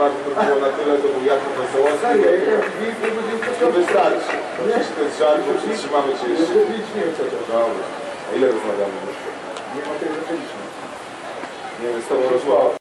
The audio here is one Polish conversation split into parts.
bardzo to było na tyle, to był Jakub Wesołowski. To wystarczy. To jest żart, to przytrzymamy cię jeszcze. Dobra. A ile rozmawiamy? Nie ma tego zaczęliśmy. Nie wiem, z tobą.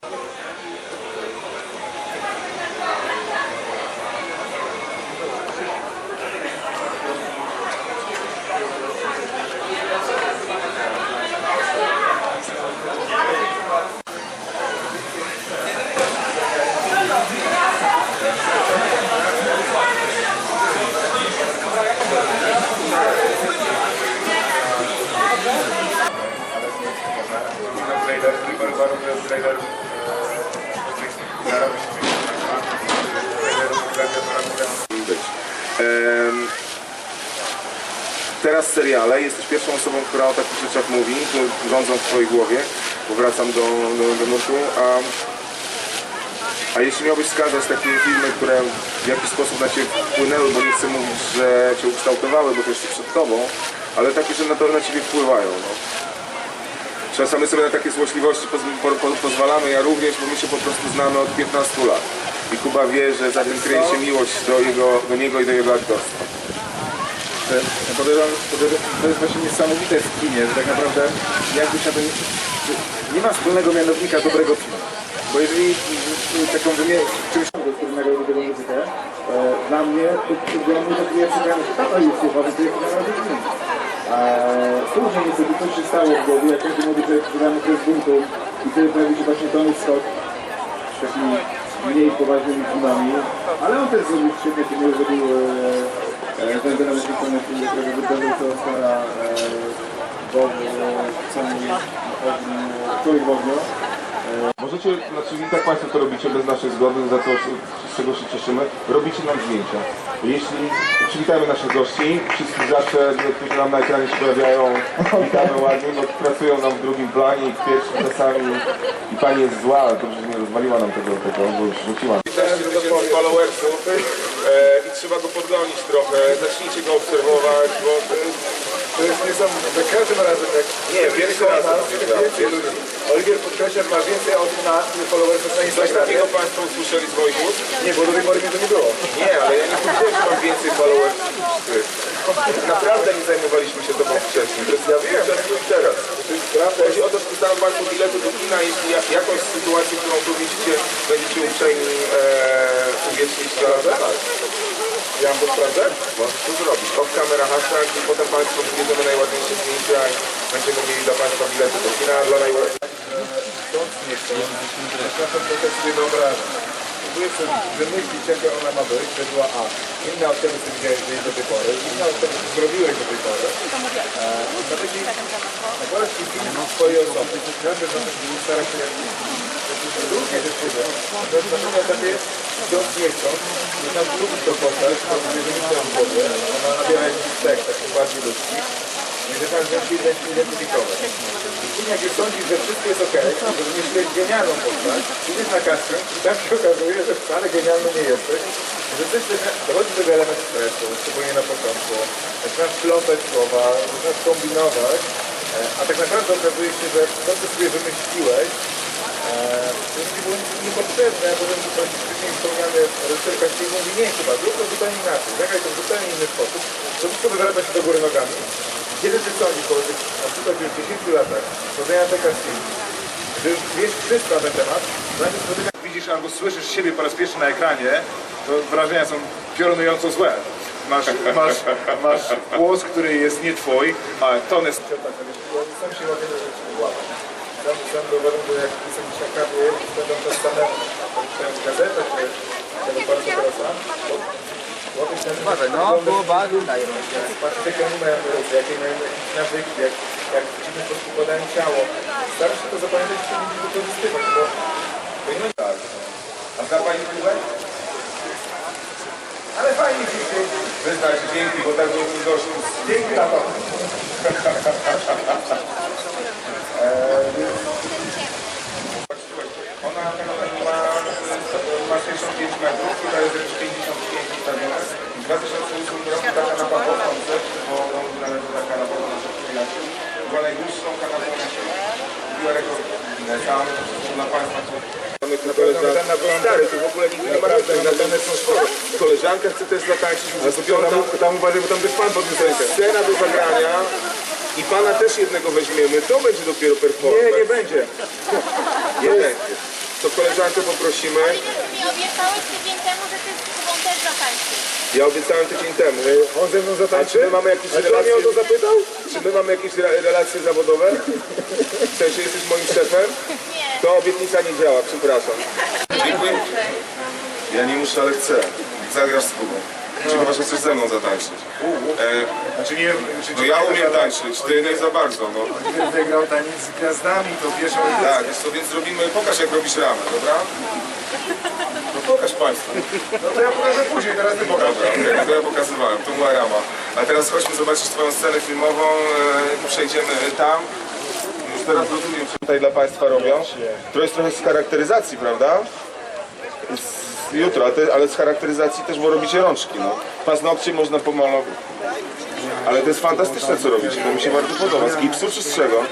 Teraz seriale. Jesteś pierwszą osobą, która o takich rzeczach mówi, rządzą w Twojej głowie, bo wracam do, do, do nurtu. A, a jeśli miałbyś wskazać takie filmy, które w jakiś sposób na Ciebie wpłynęły, bo nie chcę mówić, że Cię ukształtowały, bo to jeszcze przed Tobą, ale takie, że na pewno na Ciebie wpływają. No. Czasami sobie na takie złośliwości poz, po, po, pozwalamy, ja również, bo my się po prostu znamy od 15 lat. I Kuba wie, że za tym kryje się miłość do, jego, do niego i do jego aktorstwa. To jest właśnie niesamowite w kinie, że tak naprawdę jakbyś na że Nie ma wspólnego mianownika dobrego filmu. Bo jeżeli y, taką wymienię czymś wspólnego dobrego muzykę, e, dla mnie to to ja słuchałem, że tata już słuchał, to jest naprawdę różnie niestety coś się stało w głowie, jak każdy młody człowiek wygrany okres buntu i wtedy pojawił się właśnie Tony Scott z takimi mniej poważnymi filmami, ale on też zrobił świetne filmy, zrobił Będę nawet wykonać film, którego wydarzył to Oscara bo ceny Człowiek w ogniu. Możecie, znaczy i tak Państwo to robicie bez naszej zgody, za co z czego się cieszymy, robicie nam zdjęcia. Jeśli przywitajmy naszych gości, wszystkich zawsze, którzy nam na ekranie się pojawiają, witamy ładnie, bo pracują nam w drugim planie i w pierwszym czasami i Pani jest zła, ale dobrze, że nie rozwaliła nam tego, tego bo już rzuciła. 15 tysięcy followersów e, i trzeba go podgonić trochę, zacznijcie go obserwować, bo to jest, niesamowite. Za każdym razem jak nie, pierwszy raz to więcej ludzi. Oliwier podkreśla, że ma więcej osób na followersów na Coś Instagramie. takiego Państwo usłyszeli z moich ust? Nie, bo do tej pory mnie to nie było. Nie, ale ja nie powiedziałem, że mam więcej followersów niż ty. Naprawdę nie zajmowaliśmy się tobą wcześniej. To jest ja wiem, to jest teraz. To jest prawda. Chodzi o to, że dostaną Państwo bilety do kina, jeśli ja- jakąś sytuację, którą tu widzicie, będziecie uprzejmi e, uwiecznić zarazem. Ja mam to sprawdzać? Możesz to zrobić. Off camera hashtag i potem Państwo wybierzemy najładniejsze zdjęcia i będziemy mieli dla Państwa bilety do kina dla najładniejszych. Stąd nie chcę. Przepraszam, trochę sobie wyobrażam. Próbuję sobie wymyślić, jaka ona ma być, że była A. Inna od tego, co widziałeś gdzieś do tej pory, inna od tego, co zrobiłeś do tej pory. E, na taki, nakładasz ci film swojej osoby. Każdy z nas stara się różnie rzeczy że na pewnym etapie chcąc nie chcąc, że tam lubi to postać, bierzemy się w głowie, ona nabiera jakiś tekst, taki bardziej ludzki. Że pan zacznie identyfikować. Jak już sądzisz, że wszystko jest okej, że wymyśliłeś genialną postać, idziesz na casting i tam się okazuje, że wcale genialny nie jesteś, że coś dochodzi do tego element stresu, szczególnie na początku. Zaczynasz plątać słowa, zaczynasz kombinować, e, a tak naprawdę okazuje się, że to, co sobie wymyśliłeś, e, to jest nie niepotrzebne, bo ten zupełnie reżyserka się mówi, nie chyba, zrób to zupełnie inaczej, zagraj to w zupełnie inny sposób, to wszystko wywraca się do góry nogami. Kiedy ty sądzisz po tych na przykład już 10 latach poznania te castingi, że już wiesz wszystko na ten temat, nagle spotykasz, widzisz albo słyszysz siebie po raz pierwszy na ekranie, to wrażenia są piorunująco złe. Masz, masz, masz głos, który jest nie twój, a ton jest... Sam się mogę łapać. Sam, sam uważam, że jak na kawie, będą to same, czytając gazetę, czy łapiesz ten... Uważaj, no, było bardzo daje. Patrzę, jakie oni mają ruchy, jakie mają nawyki, jak, jak w dziwny sposób ciało. Staram się to zapamiętać to nie wykorzystywać, bo powinno tak. A Pani Kubę? Ale fajnie się się dzięki, bo tak było mi z Dzięki na to. Ona ma, ma 65 metrów, tutaj jest już 55 ustawione. W 2008 roku taka kanapa po koncert, bo on należy ta kanapa do naszych przyjaciół. Była najdłuższą kanapą na świecie. Była rekord Guinnessa, ale to wszystko dla Państwa. mamy tu pewno koleżankę. Ten na pewno- Stary, tu w ogóle nigdy nie ma żadnych nadane są szkoły. Koleżanka chce też zatańczyć, A może to tam, tam uważaj, bo tam też pan podniósł rękę. Scena do zagrania i pana też jednego weźmiemy. To będzie dopiero performance. Nie, nie będzie. Nie będzie. To koleżankę poprosimy. Mi obiecałeś tydzień temu, że ty z Kubą też zatańczysz. Ja obiecałem tydzień temu. On ze mną A czy zatańczy? my mamy jakieś A co mnie relacje? o to zapytał? Czy my mamy jakieś re- relacje zawodowe? W sensie jesteś moim szefem? Nie. To obietnica nie działa, przepraszam. Dziękuję. Ja nie muszę, ale chcę. Zagrasz z Kubą. Czy chyba, że chcesz ze mną zatańczyć? E, Znaczy nie, czy, no ja umiem tańczyć, ty nie za bardzo, no. Gdyby wygrał taniec z gwiazdami, to wiesz o Tak, jest to, więc zrobimy, pokaż jak robisz ramę, dobra? Pokaż Państwu. No to ja pokażę później, teraz ty pokaż. Okej, to ja pokazywałem, to była rama. A teraz chodźmy zobaczyć Twoją scenę filmową, e, przejdziemy tam. Już teraz rozumiem, co tutaj dla Państwa robią. To jest trochę z charakteryzacji, prawda? Z, jutro, ale z charakteryzacji też, bo robicie rączki, no. Paznokcie można pomalować. Ale to jest fantastyczne, co robicie, to mi się bardzo podoba. Z gipsu czy z czego?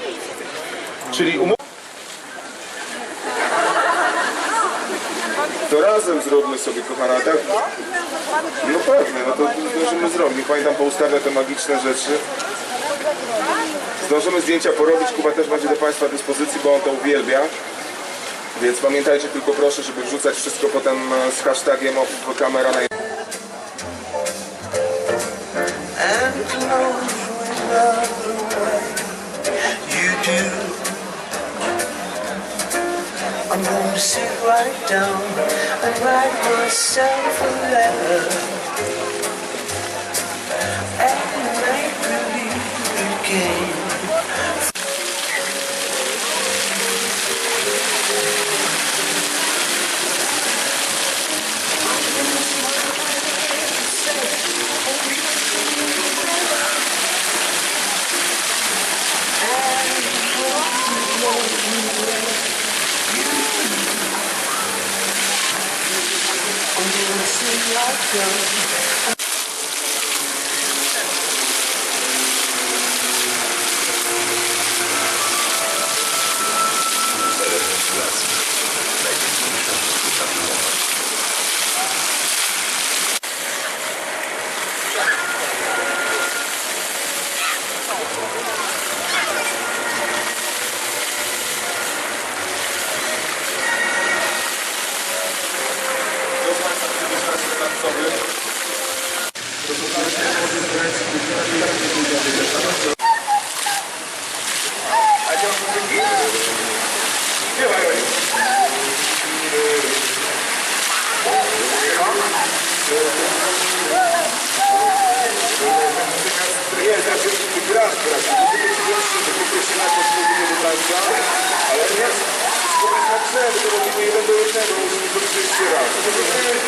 Czyli umów... To razem zróbmy sobie, kochana, tak? No pewnie, no to zdążymy zrobić. Pamiętam, poustawia te magiczne rzeczy. Zdążymy zdjęcia porobić, Kuba też będzie do Państwa dyspozycji, bo on to uwielbia. Więc pamiętajcie tylko proszę, żeby wrzucać wszystko potem e, z hashtagiem kamera na and sit right down and write myself a letter like you. Ale nie, jest na grze, bo to robimy jeden do jednego, zrobić to jeszcze raz. To musimy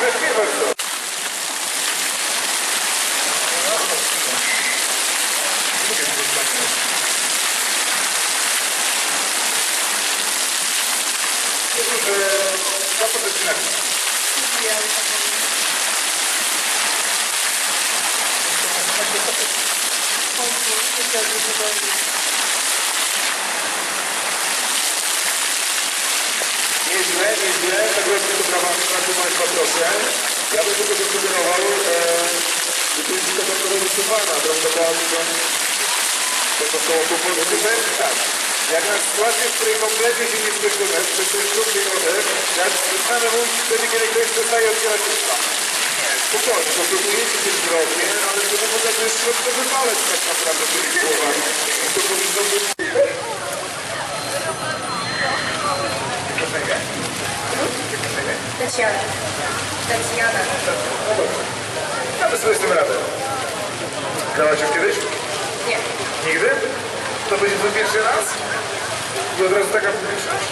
zaśpiewać to. Co to zaczynać? Nieźle, nieźle, tak właśnie to bardzo Państwa proszę. Ja bym tylko zasugerował, e, że to jest dodatkowo wysuwana, prawdopodobnie to to kłopoty. Powiem tak, jak na sytuację, w której kompletnie się nie spieszymy, to to jest trudny model, jak zostanę mówić wtedy, kiedy ktoś przestaje otwierać usta. Spokojnie, to próbujecie się zdrowie, ale to w ogóle to jest środkowy palec tak naprawdę tymi głowami. To powinno być... Tatiana. Tatiana. Damy sobie z tym radę. Grałaś już kiedyś? Nie. Nigdy? To będzie twój pierwszy raz? I od razu taka publiczność?